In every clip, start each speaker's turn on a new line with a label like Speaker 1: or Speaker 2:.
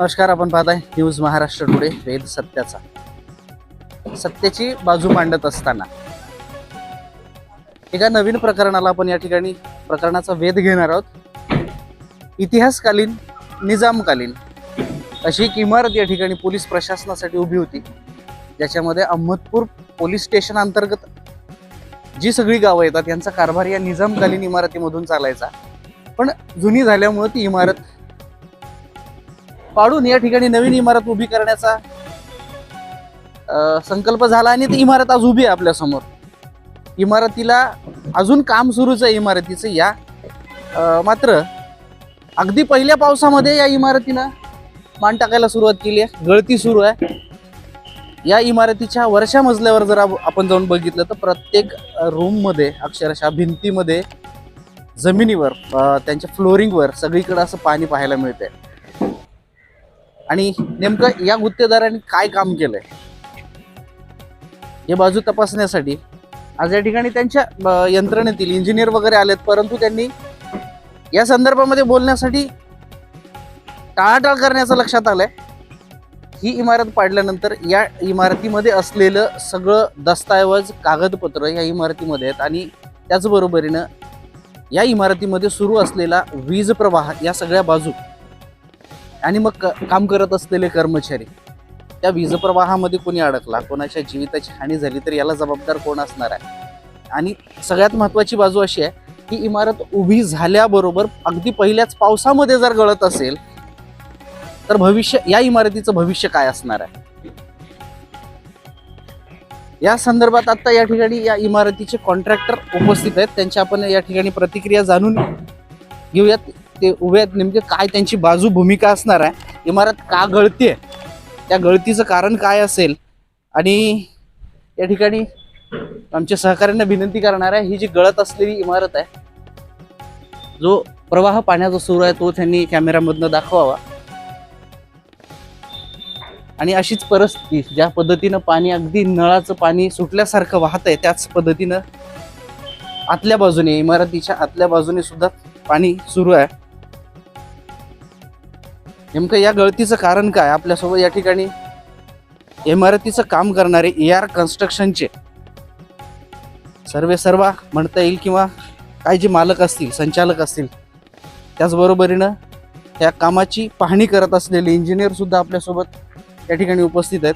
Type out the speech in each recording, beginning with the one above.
Speaker 1: नमस्कार आपण पाहताय न्यूज महाराष्ट्र टुडे वेद सत्याचा. सत्याची बाजू मांडत असताना. एका नवीन प्रकरणाला आपण या ठिकाणी प्रकरणाचा वेध घेणार आहोत. इतिहासकालीन निजामकालीन अशी एक इमारत या ठिकाणी पोलीस प्रशासनासाठी उभी होती. ज्याच्यामध्ये अहमदपूर पोलीस स्टेशन अंतर्गत जी सगळी गावं येतात यांचा कारभार या निजामकालीन इमारतीमधून चालायचा. पण जुनी झाल्यामुळे ती इमारत पाडून या ठिकाणी नवीन इमारत उभी करण्याचा संकल्प झाला आणि ती इमारत आज उभी आहे आपल्यासमोर. इमारतीला अजून काम सुरूच आहे इमारतीचं या मात्र अगदी पहिल्या पावसामध्ये या इमारतीनं मान टाकायला सुरुवात केली आहे. गळती सुरू आहे. या इमारतीच्या वरच्या मजल्यावर जर आपण जाऊन बघितलं तर प्रत्येक रूममध्ये अक्षरशः भिंतीमध्ये जमिनीवर त्यांच्या फ्लोरिंगवर सगळीकडे असं पाणी पाहायला मिळतंय. आणि नेमकं या गुत्तेदारांनी काय काम केलंय? हे बाजू तपासण्यासाठी आज या ठिकाणी त्यांच्या यंत्रणेतील इंजिनियर वगैरे आलेत परंतु त्यांनी या संदर्भामध्ये बोलण्यासाठी टाळाटाळ करण्याचं लक्षात आलंय. ही इमारत पाडल्यानंतर या इमारतीमध्ये असलेलं सगळं दस्तऐवज कागदपत्र या इमारतीमध्ये आहेत आणि त्याचबरोबरीनं या इमारतीमध्ये सुरू असलेला वीज प्रवाह या सगळ्या बाजू आणि मग क- काम करत असलेले कर्मचारी त्या वीज प्रवाहामध्ये कोणी अडकला कोणाच्या जीविताची हानी झाली तर याला जबाबदार कोण असणार आहे? आणि सगळ्यात महत्त्वाची बाजू अशी आहे की इमारत उभी झाल्याबरोबर अगदी पहिल्याच पावसामध्ये जर गळत असेल तर भविष्य या इमारतीचं भविष्य काय असणार आहे? या संदर्भात आता या ठिकाणी या इमारतीचे कॉन्ट्रॅक्टर उपस्थित आहेत त्यांच्या आपण या ठिकाणी प्रतिक्रिया जाणून घेऊयात. ते उभे आहेत नेमके काय त्यांची बाजू भूमिका असणार आहे इमारत का गळतीये त्या गळतीचं कारण काय असेल? आणि या ठिकाणी आमच्या सहकाऱ्यांना विनंती करणार आहे ही जी गळत असलेली इमारत आहे जो प्रवाह पाण्याचा सुरू आहे तो त्यांनी कॅमेऱ्यामधनं दाखवावा. आणि अशीच परिस्थिती ज्या पद्धतीनं पाणी अगदी नळाचं पाणी सुटल्यासारखं वाहत आहे त्याच पद्धतीनं आतल्या बाजूने इमारतीच्या आतल्या बाजूने सुद्धा पाणी सुरू आहे. नेमकं या गळतीचं कारण काय? आपल्यासोबत या ठिकाणी इमारतीचं काम करणारे ए आर कन्स्ट्रक्शनचे सर्वे सर्वा म्हणता येईल किंवा काय जे मालक असतील संचालक असतील त्याचबरोबरीनं त्या कामाची पाहणी करत असलेले इंजिनियरसुद्धा आपल्यासोबत या ठिकाणी उपस्थित आहेत.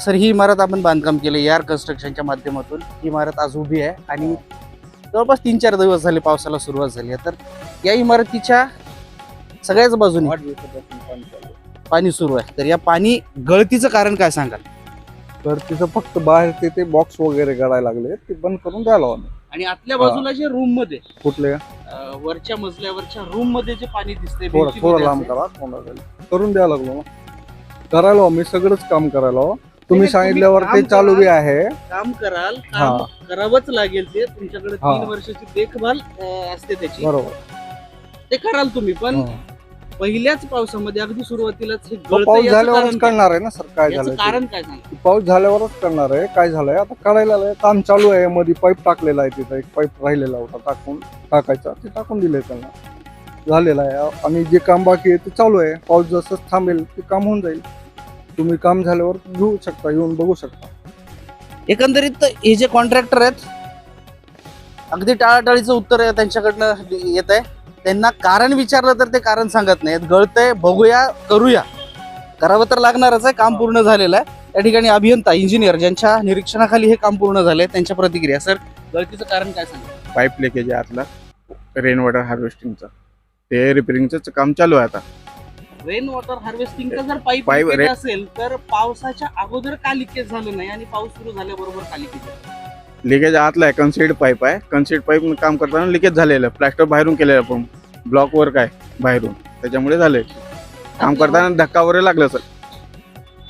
Speaker 1: सर ही इमारत आपण बांधकाम केलं ए आर कन्स्ट्रक्शनच्या माध्यमातून. ही इमारत आज उभी आहे आणि जवळपास तीन चार दिवस झाले पावसाला सुरुवात झाली आहे. तर या इमारतीच्या सगळ्याच बाजूने. पाणी सुरू आहे. तर या पाणी गळतीचं कारण काय सांगाल?
Speaker 2: तर तिथं फक्त बाहेर ते ते बॉक्स वगैरे करायला लागले ते बंद करून द्यायला हवं
Speaker 1: आणि आतल्या बाजूला जे रूममध्ये
Speaker 2: कुठले?
Speaker 1: अ, वरच्या मजल्यावरच्या रूममध्ये जे पाणी दिसतंय
Speaker 2: थोडं लांब करा कोणाला. करून द्यायला लागलो. करायला हवं मी सगळंच काम करायला हवं तुम्ही सांगितल्यावर ते चालू बी
Speaker 1: करा.
Speaker 2: आहे.
Speaker 1: काम कराल
Speaker 2: हा.
Speaker 1: करावंच लागेल ते. तुमच्याकडे
Speaker 2: हा.
Speaker 1: तीन वर्षाची देखभाल अ, असते त्याची.
Speaker 2: बरोबर.
Speaker 1: ते कराल तुम्ही पण
Speaker 2: हं.
Speaker 1: पहिल्याच पावसामध्ये अगदी सुरुवातीलाच हे
Speaker 2: पाऊस
Speaker 1: याचं
Speaker 2: झाल्यावरच
Speaker 1: कारण काय?
Speaker 2: करणार आहे ना सर काय
Speaker 1: याचं
Speaker 2: झालंय ते.
Speaker 1: कारण काय सांग
Speaker 2: पाऊस झाल्यावरच करणार आहे काय झालंय? आता काढायला आलंय काम चालू आहे मध्ये पाईप टाकलेला आहे तिथं एक पाईप राहिलेला होता टाकून टाकायचा ते टाकून दिलंय त्यांना. झालेलं आहे आणि जे काम बाकी आहे ते चालू आहे. पाऊस जसं थांबेल ते काम होऊन जाईल. तुम्ही काम झाल्यावर घेऊ शकता येऊन बघू शकता.
Speaker 1: एकंदरीत हे जे कॉन्ट्रॅक्टर आहेत अगदी टाळाटाळीचं उत्तर आहे त्यांच्याकडनं येत आहे त्यांना कारण विचारलं तर ते कारण सांगत नाहीत. गळतंय बघूया करूया. करावं तर लागणारच आहे काम पूर्ण झालेलं आहे. त्या ठिकाणी अभियंता इंजिनियर ज्यांच्या निरीक्षणाखाली हे काम पूर्ण झालंय त्यांच्या प्रतिक्रिया. सर गळतीचं कारण काय सांगा?
Speaker 3: पाईप लिकेज आहे आतला. रेन वॉटर हार्वेस्टिंगचं ते रिपेरिंगचं काम चालू आहे आता.
Speaker 1: रेन वॉटर हार्वेस्टिंगचा जर पाईप
Speaker 3: रे-
Speaker 1: असेल तर पावसाच्या अगोदर का लिकेज झालं नाही आणि पाऊस सुरू झाल्याबरोबर का लिकेज
Speaker 3: लिकेज आतला आहे कन्सिड पाईप आहे. कन्सिड पाईप काम करताना लिकेज झालेलं प्लॅस्टर बाहेरून केलेलं पण ब्लॉक वर्क आहे बाहेरून. त्याच्यामुळे झालंय. काम करताना धक्का वगैरे लागलं सर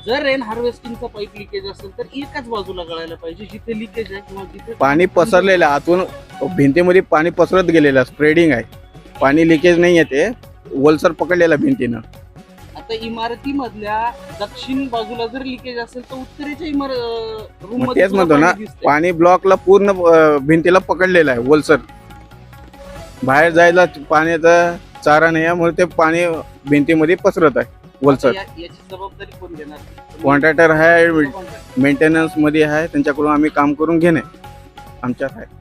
Speaker 1: जर रेन हार्वेस्टिंगचा पाईप लिकेज असेल तर एकाच बाजूला गळायला पाहिजे जिथे लिकेज आहे किंवा जिथे
Speaker 3: पाणी पसरलेलं आहे. आतून भिंतीमध्ये पाणी पसरत गेलेलं स्प्रेडिंग आहे. पाणी लिकेज नाही येते वलसर पकडलेलं भिंतीनं.
Speaker 1: आता इमारतीमधल्या दक्षिण बाजूला जर लिकेज असेल तर उत्तरेच्या इमारत रूम
Speaker 3: मग तेच म्हणतो ना पाणी ब्लॉकला पूर्ण अं, भिंतीला पकडलेलं आहे वलसर. बाहेर जायला पाण्याचा चारा नाही यामुळे ते पाणी भिंतीमध्ये पसरत आहे वलसर.
Speaker 1: या- याची जबाबदारी कोण घेणार?
Speaker 3: कॉन्ट्रॅक्टर आहे मेंटेनन्समध्ये आहे त्यांच्याकडून आम्ही काम करून घेणे. आमच्यात आहे.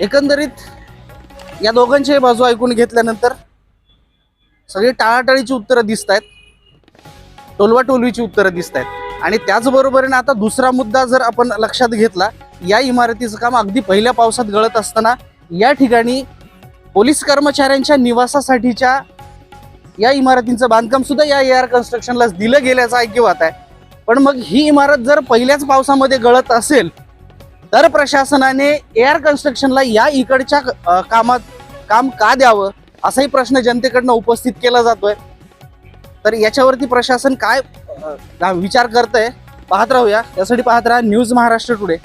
Speaker 1: एकंदरीत या दोघांच्याही बाजू ऐकून घेतल्यानंतर सगळी टाळाटाळीची उत्तरं दिसत आहेत टोलवाटोलवीची उत्तरं दिसत आहेत आणि त्याचबरोबरीने आता दुसरा मुद्दा जर आपण लक्षात घेतला या इमारतीचं काम अगदी पहिल्या पावसात गळत असताना या ठिकाणी पोलीस कर्मचाऱ्यांच्या निवासासाठीच्या या इमारतींचं बांधकाम सुद्धा या एअर कन्स्ट्रक्शनला दिलं गेल्याचा ऐकिवात आहे. पण मग ही इमारत जर पहिल्याच पावसामध्ये गळत असेल तर प्रशासनाने एअर कन्स्ट्रक्शनला या इकडच्या कामात काम का द्यावं? असाही प्रश्न जनतेकडनं उपस्थित केला जातोय. तर याच्यावरती प्रशासन काय विचार विचार करतंय पाहत राहूया. यासाठी पाहत राहा न्यूज महाराष्ट्र टुडे.